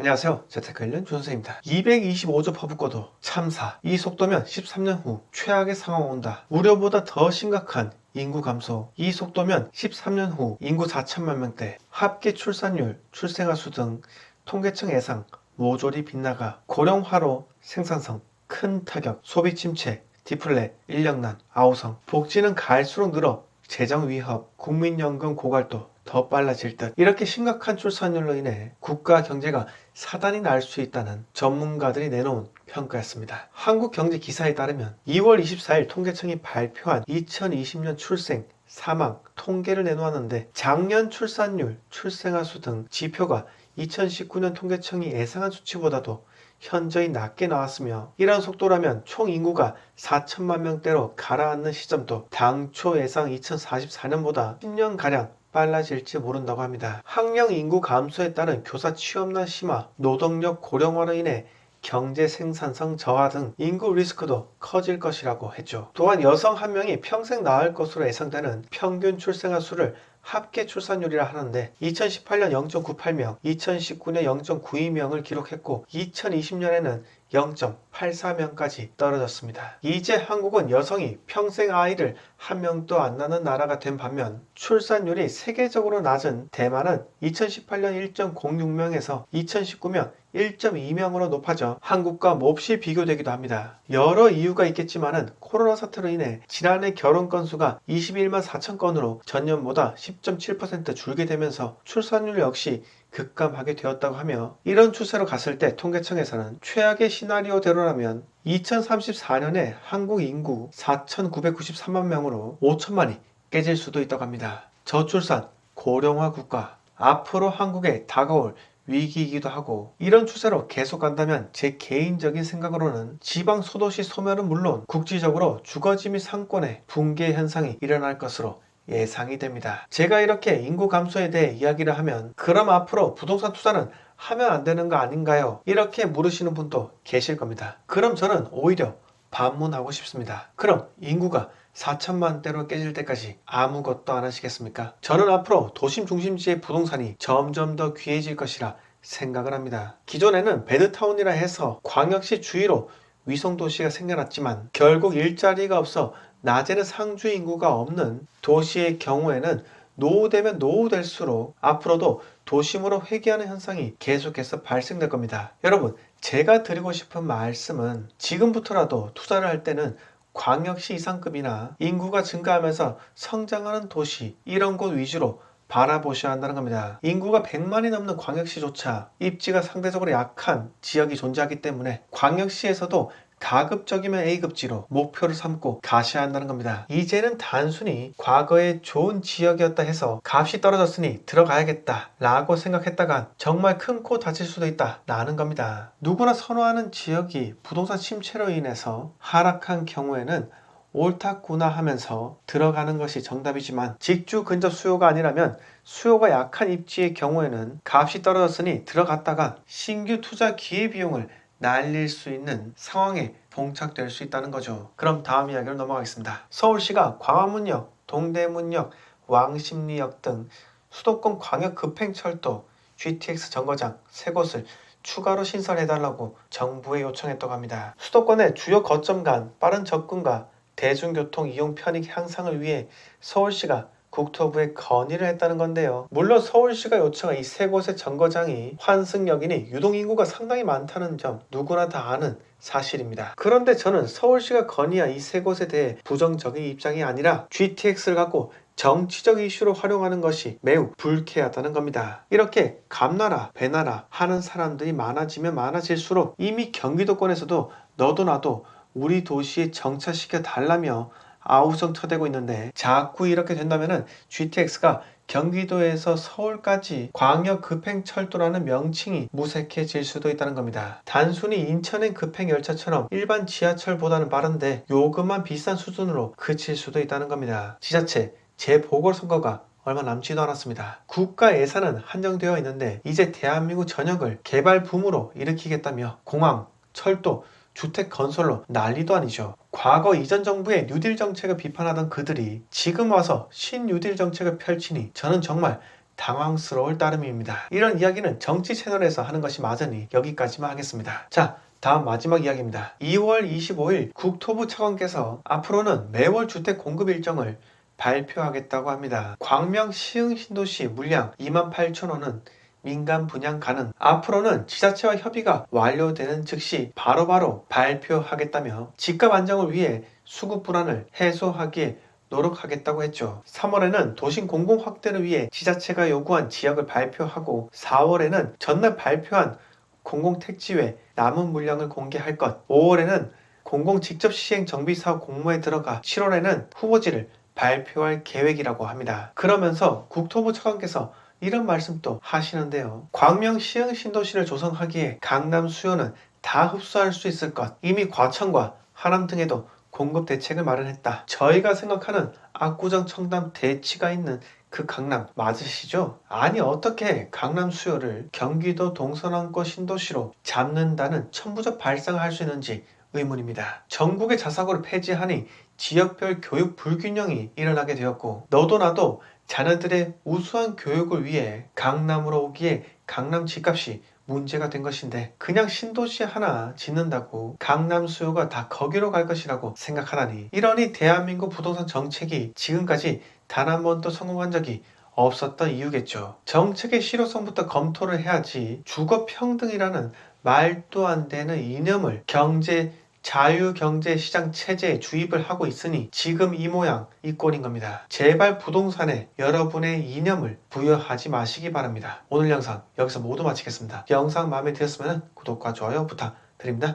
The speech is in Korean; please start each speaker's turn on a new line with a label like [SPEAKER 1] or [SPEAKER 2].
[SPEAKER 1] 안녕하세요. 재테크일련 준선생입니다. 225조 퍼붓고도 참사. 이 속도면 13년 후 최악의 상황 온다. 우려보다 더 심각한 인구 감소. 이 속도면 13년 후 인구 4천만 명대. 합계 출산율, 출생아 수 등 통계청 예상 모조리 빗나가 고령화로 생산성 큰 타격, 소비 침체, 디플레, 인력난, 아우성, 복지는 갈수록 늘어 재정 위협, 국민연금 고갈도 더 빨라질 듯 이렇게 심각한 출산율로 인해 국가 경제가 사단이 날 수 있다는 전문가들이 내놓은 평가였습니다. 한국경제 기사에 따르면 2월 24일 통계청이 발표한 2020년 출생 사망 통계를 내놓았는데 작년 출산율, 출생아 수 등 지표가 2019년 통계청이 예상한 수치보다도 현저히 낮게 나왔으며 이런 속도라면 총 인구가 4천만 명대로 가라앉는 시점도 당초 예상 2044년보다 10년가량 빨라질지 모른다고 합니다. 학령 인구 감소에 따른 교사 취업난 심화, 노동력 고령화로 인해 경제 생산성 저하 등 인구 리스크도 커질 것이라고 했죠. 또한 여성 한 명이 평생 낳을 것으로 예상되는 평균 출생아 수를 합계 출산율이라 하는데 2018년 0.98명, 2019년 0.92명을 기록했고 2020년에는 0.84명까지 떨어졌습니다. 이제 한국은 여성이 평생 아이를 한 명도 안 낳는 나라가 된 반면 출산율이 세계적으로 낮은 대만은 2018년 1.06명에서 2019년 1.2명으로 높아져 한국과 몹시 비교되기도 합니다. 여러 이유가 있겠지만은 코로나 사태로 인해 지난해 결혼 건수가 21만 4천 건으로 전년보다 10.7% 줄게 되면서 출산율 역시 급감하게 되었다고 하며 이런 추세로 갔을 때 통계청에서는 최악의 시나리오대로라면 2034년에 한국 인구 4,993만 명으로 5천만이 깨질 수도 있다고 합니다. 저출산, 고령화 국가, 앞으로 한국에 다가올 위기이기도 하고 이런 추세로 계속 간다면 제 개인적인 생각으로는 지방 소도시 소멸은 물론 국지적으로 주거지 및 상권의 붕괴 현상이 일어날 것으로 예상이 됩니다. 제가 이렇게 인구 감소에 대해 이야기를 하면 그럼 앞으로 부동산 투자는 하면 안 되는 거 아닌가요? 이렇게 물으시는 분도 계실 겁니다. 그럼 저는 오히려 반문하고 싶습니다. 그럼 인구가 4천만 대로 깨질 때까지 아무것도 안 하시겠습니까? 저는 앞으로 도심 중심지의 부동산이 점점 더 귀해질 것이라 생각을 합니다. 기존에는 베드타운이라 해서 광역시 주위로 위성도시가 생겨났지만 결국 일자리가 없어 낮에는 상주 인구가 없는 도시의 경우에는 노후되면 노후될수록 앞으로도 도심으로 회귀하는 현상이 계속해서 발생될 겁니다. 여러분, 제가 드리고 싶은 말씀은 지금부터라도 투자를 할 때는 광역시 이상급이나 인구가 증가하면서 성장하는 도시 이런 곳 위주로 바라보셔야 한다는 겁니다. 인구가 100만이 넘는 광역시조차 입지가 상대적으로 약한 지역이 존재하기 때문에 광역시에서도 가급적이면 A급지로 목표를 삼고 가셔야 한다는 겁니다. 이제는 단순히 과거에 좋은 지역이었다 해서 값이 떨어졌으니 들어가야겠다 라고 생각했다가 정말 큰 코 다칠 수도 있다 라는 겁니다. 누구나 선호하는 지역이 부동산 침체로 인해서 하락한 경우에는 옳다구나 하면서 들어가는 것이 정답이지만 직주 근접 수요가 아니라면 수요가 약한 입지의 경우에는 값이 떨어졌으니 들어갔다가 신규 투자 기회 비용을 날릴 수 있는 상황에 봉착될 수 있다는 거죠. 그럼 다음 이야기로 넘어가겠습니다. 서울시가 광화문역, 동대문역, 왕십리역 등 수도권 광역 급행철도 GTX 정거장 세 곳을 추가로 신설해달라고 정부에 요청했다고 합니다. 수도권의 주요 거점 간 빠른 접근과 대중교통 이용 편익 향상을 위해 서울시가 국토부에 건의를 했다는 건데요. 물론 서울시가 요청한 이 세 곳의 정거장이 환승역이니 유동인구가 상당히 많다는 점 누구나 다 아는 사실입니다. 그런데 저는 서울시가 건의한 이 세 곳에 대해 부정적인 입장이 아니라 GTX를 갖고 정치적 이슈로 활용하는 것이 매우 불쾌하다는 겁니다. 이렇게 감나라, 배나라 하는 사람들이 많아지면 많아질수록 이미 경기도권에서도 너도 나도 우리 도시에 정차시켜 달라며 아우성 쳐대고 있는데 자꾸 이렇게 된다면은 GTX가 경기도에서 서울까지 광역 급행철도라는 명칭이 무색해질 수도 있다는 겁니다. 단순히 인천행 급행열차처럼 일반 지하철보다는 빠른데 요금만 비싼 수준으로 그칠 수도 있다는 겁니다. 지자체 재보궐선거가 얼마 남지도 않았습니다. 국가 예산은 한정되어 있는데 이제 대한민국 전역을 개발 붐으로 일으키겠다며 공항, 철도, 주택 건설로 난리도 아니죠. 과거 이전 정부의 뉴딜 정책을 비판하던 그들이 지금 와서 신뉴딜 정책을 펼치니 저는 정말 당황스러울 따름입니다. 이런 이야기는 정치 채널에서 하는 것이 맞으니 여기까지만 하겠습니다. 자, 다음 마지막 이야기입니다. 2월 25일 국토부 차관께서 앞으로는 매월 주택 공급 일정을 발표하겠다고 합니다. 광명 시흥 신도시 물량 2만 8천 호는 민간 분양 가능. 앞으로는 지자체와 협의가 완료되는 즉시 바로바로 발표하겠다며 집값 안정을 위해 수급 불안을 해소하기에 노력하겠다고 했죠. 3월에는 도심 공공 확대를 위해 지자체가 요구한 지역을 발표하고 4월에는 전날 발표한 공공택지 외 남은 물량을 공개할 것. 5월에는 공공 직접 시행 정비 사업 공모에 들어가 7월에는 후보지를 발표할 계획이라고 합니다. 그러면서 국토부 차관께서 이런 말씀도 하시는데요. 광명 시흥 신도시를 조성하기에 강남 수요는 다 흡수할 수 있을 것. 이미 과천과 하남 등에도 공급 대책을 마련했다. 저희가 생각하는 압구정 청담 대치가 있는 그 강남 맞으시죠? 아니 어떻게 강남 수요를 경기도 동서남권 신도시로 잡는다는 천부적 발상을 할 수 있는지 의문입니다. 전국의 자사고를 폐지하니 지역별 교육 불균형이 일어나게 되었고 너도 나도 자녀들의 우수한 교육을 위해 강남으로 오기에 강남 집값이 문제가 된 것인데 그냥 신도시 하나 짓는다고 강남 수요가 다 거기로 갈 것이라고 생각하다니 이러니 대한민국 부동산 정책이 지금까지 단 한 번도 성공한 적이 없었던 이유겠죠. 정책의 실효성부터 검토를 해야지 주거 평등이라는 말도 안 되는 이념을 경제 자유경제시장 체제에 주입을 하고 있으니 지금 이 모양 이 꼴인 겁니다. 제발 부동산에 여러분의 이념을 부여하지 마시기 바랍니다. 오늘 영상 여기서 모두 마치겠습니다. 영상 마음에 드셨으면 구독과 좋아요 부탁드립니다.